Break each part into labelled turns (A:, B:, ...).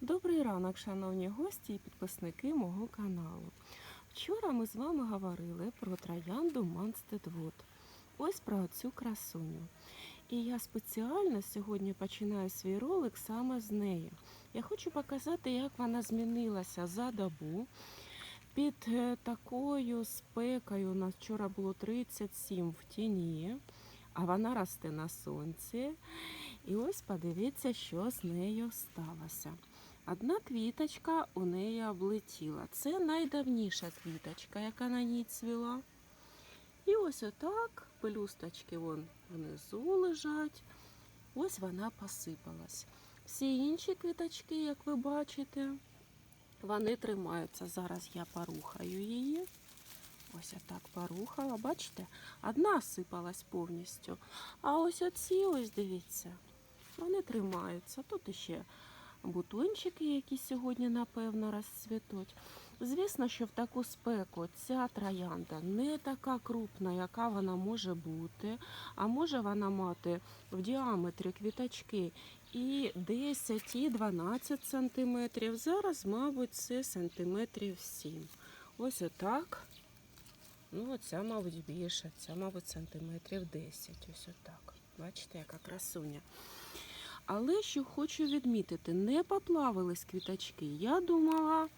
A: Добрий ранок, шановні гості і підписники мого каналу. Вчора ми з вами говорили про троянду Манстедвуд. Ось про цю красуню. І я спеціально сьогодні починаю свій ролик саме з неї. Я хочу показати, як вона змінилася за добу. Під е, такою спекою у нас вчора було 37 в тіні, а вона росте на сонці. І ось подивіться, що з нею сталося. Одна квіточка у неї облетіла. Це найдавніша квіточка, яка на ній цвіла. І ось отак пелюсточки вон внизу лежать. Ось вона посипалась. Всі інші квіточки, як ви бачите, вони тримаються. Зараз я порухаю її. Ось я так порухала. Бачите? Одна сипалась повністю. А ось оці, ось дивіться, вони тримаються. Тут іще бутончики, які сьогодні, напевно, розцвітуть. Звісно, що в таку спеку ця троянда не така крупна, яка вона може бути, а може вона мати в діаметрі квіточки і 10, і 12 сантиметрів. Зараз, мабуть, це сантиметрів 7. Ось отак. Ну, ця, мабуть, більше, ця, мабуть, сантиметрів 10. Ось отак. Бачите, яка красуня. Але що хочу відмітити, не поплавились квіточки. Я думала,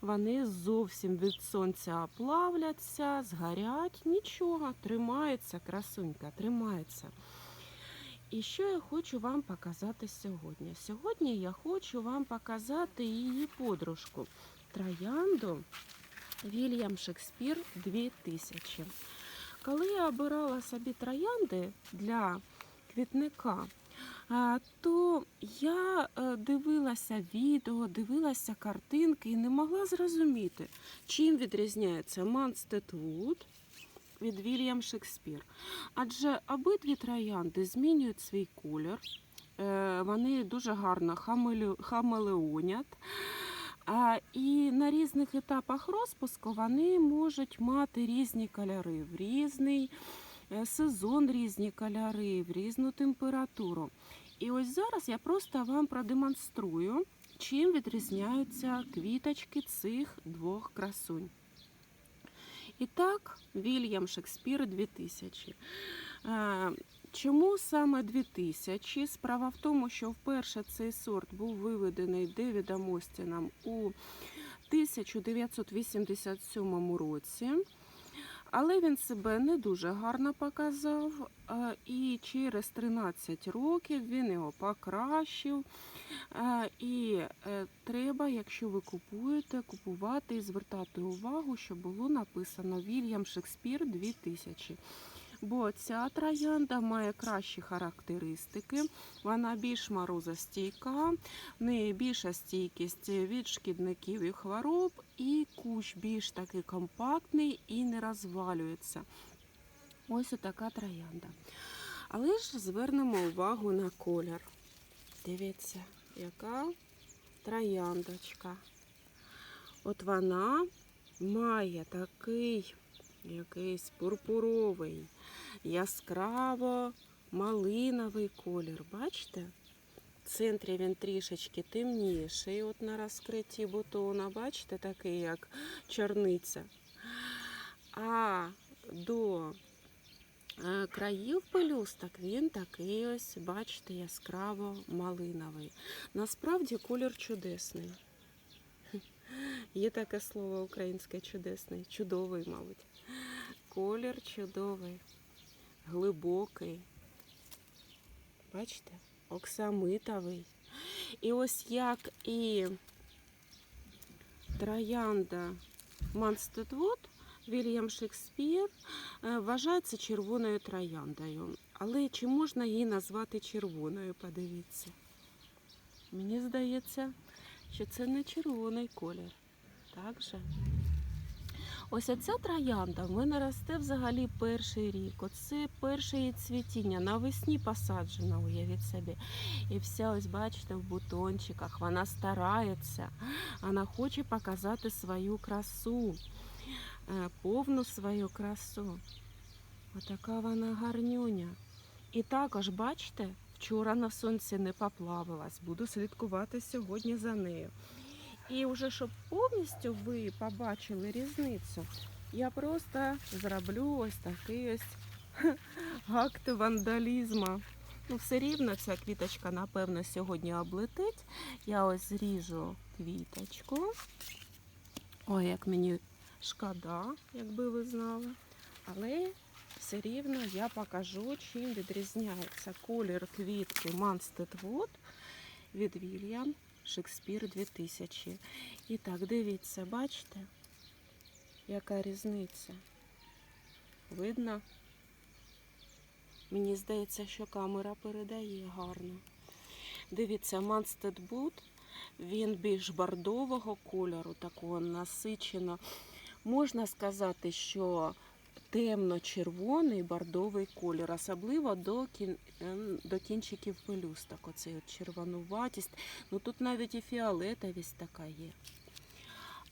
A: вони зовсім від сонця плавляться, згорять. Нічого, тримається, красунька, тримається. І що я хочу вам показати сьогодні? Сьогодні я хочу вам показати її подружку Троянду Вільям Шекспір 2000. Коли я обирала собі троянди для квітника, то я е, дивилася відео, дивилася картинки і не могла зрозуміти, чим відрізняється Манстедвуд від Вільям Шекспір. Адже обидві троянди змінюють свій колір, е, вони дуже гарно хамелеонять. І на різних етапах розпуску вони можуть мати різні кольори, в різний е, сезон різні кольори, в різну температуру. І ось зараз я просто вам продемонструю, чим відрізняються квіточки цих двох красунь. І так, Вільям Шекспір 2000. Е, Чому саме 2000? Справа в тому, що вперше цей сорт був виведений Девідом Остіном у 1987 році. Але він себе не дуже гарно показав, е, і через 13 років він його покращив. Е, І е, треба, якщо ви купуєте, купувати і звертати увагу, що було написано Вільям Шекспір 2000. Бо ця троянда має кращі характеристики, вона більш морозостійка, в неї більша стійкість від шкідників і хвороб, і кущ більш такий компактний і не розвалюється. Ось така троянда. Але ж звернемо увагу на колір. Дивіться, яка трояндочка. От вона має такий якийсь пурпуровий, яскраво малиновий колір. Бачите? В центрі він трішечки темніший, от на розкритті бутона, бачите, такий, як чорниця. А до е, країв пелюсток він такий ось, бачите, яскраво малиновий. Насправді колір чудесний. Є таке слово українське чудесний, чудовий, мабуть. Колір чудовий, глибокий. Бачите? Оксамитовий. І ось як і троянда Манстедвуд, Вільям Шекспір е, вважається червоною трояндою. Але чи можна її назвати червоною? Подивіться. Мені здається, що це не червоний колір. Так же? Ось оця троянда в мене росте взагалі перший рік. Оце перше її цвітіння. Навесні посаджена, уявіть собі. І вся, ось бачите, в бутончиках. Вона старається, вона хоче показати свою красу, е, повну свою красу. Отака вона гарнюня. І також, бачите, вчора на сонці не поплавилась. Буду слідкувати сьогодні за нею. І вже щоб повністю ви побачили різницю, я просто зроблю ось такий ось акт вандалізму. Ну, все рівно ця квіточка, напевно, сьогодні облетить. Я ось зріжу квіточку. Ой, як мені шкода, якби ви знали. Але все рівно я покажу, чим відрізняється колір квітки Monstead Wood від William Шекспір 2000. І так, дивіться, бачите, яка різниця? Видно? Мені здається, що камера передає гарно. Дивіться, Monstead Wood, він більш бордового кольору, такого насичено. Можна сказати, що темно-червоний бордовий колір, особливо до, кін... ем, до кінчиків пелюсток. Оцей от червонуватість. Ну тут навіть і фіолетовість така є.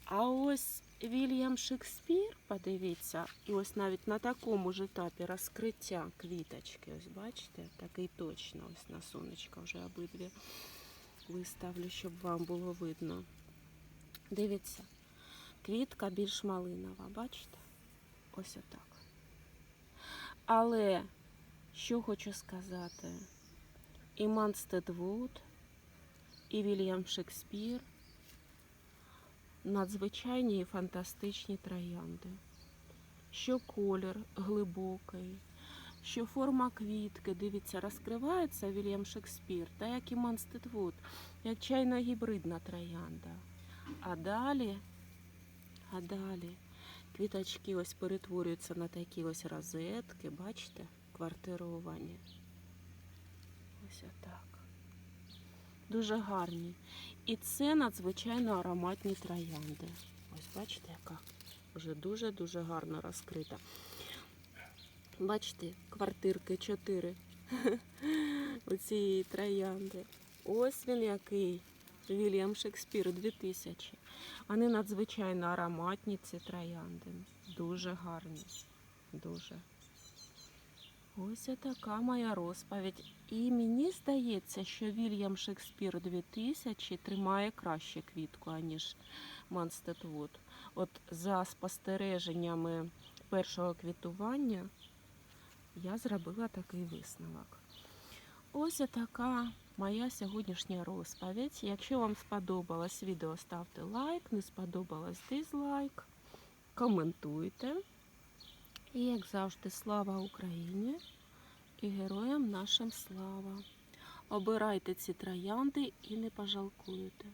A: А ось Вільям Шекспір, подивіться, і ось навіть на такому ж етапі розкриття квіточки, ось бачите, такий точно, ось на сонечко вже обидві виставлю, щоб вам було видно. Дивіться, квітка більш малинова, бачите? Ось отак. Але що хочу сказати, і Манстед Вуд, і Вільям Шекспір надзвичайні і фантастичні троянди. Що колір глибокий, що форма квітки, дивіться, розкривається Вільям Шекспір, та як і Манстед Вуд, як чайно-гібридна троянда. А далі, а далі квіточки ось перетворюються на такі ось розетки, бачите, квартировані. Ось отак. Дуже гарні. І це надзвичайно ароматні троянди. Ось бачите, яка вже дуже-дуже гарно розкрита. Бачите, квартирки 4 у цієї троянди. Ось він який. Вільям Шекспір 2000. Вони надзвичайно ароматні, ці троянди. Дуже гарні. Дуже. Ось така моя розповідь. І мені здається, що Вільям Шекспір 2000 тримає краще квітку, аніж Манстед Вуд. От за спостереженнями першого квітування я зробила такий висновок. Ось така моя сьогоднішня розповідь. Якщо вам сподобалось відео, ставте лайк, не сподобалось дизлайк, коментуйте. І, як завжди, слава Україні і героям нашим слава. Обирайте ці троянди і не пожалкуєте.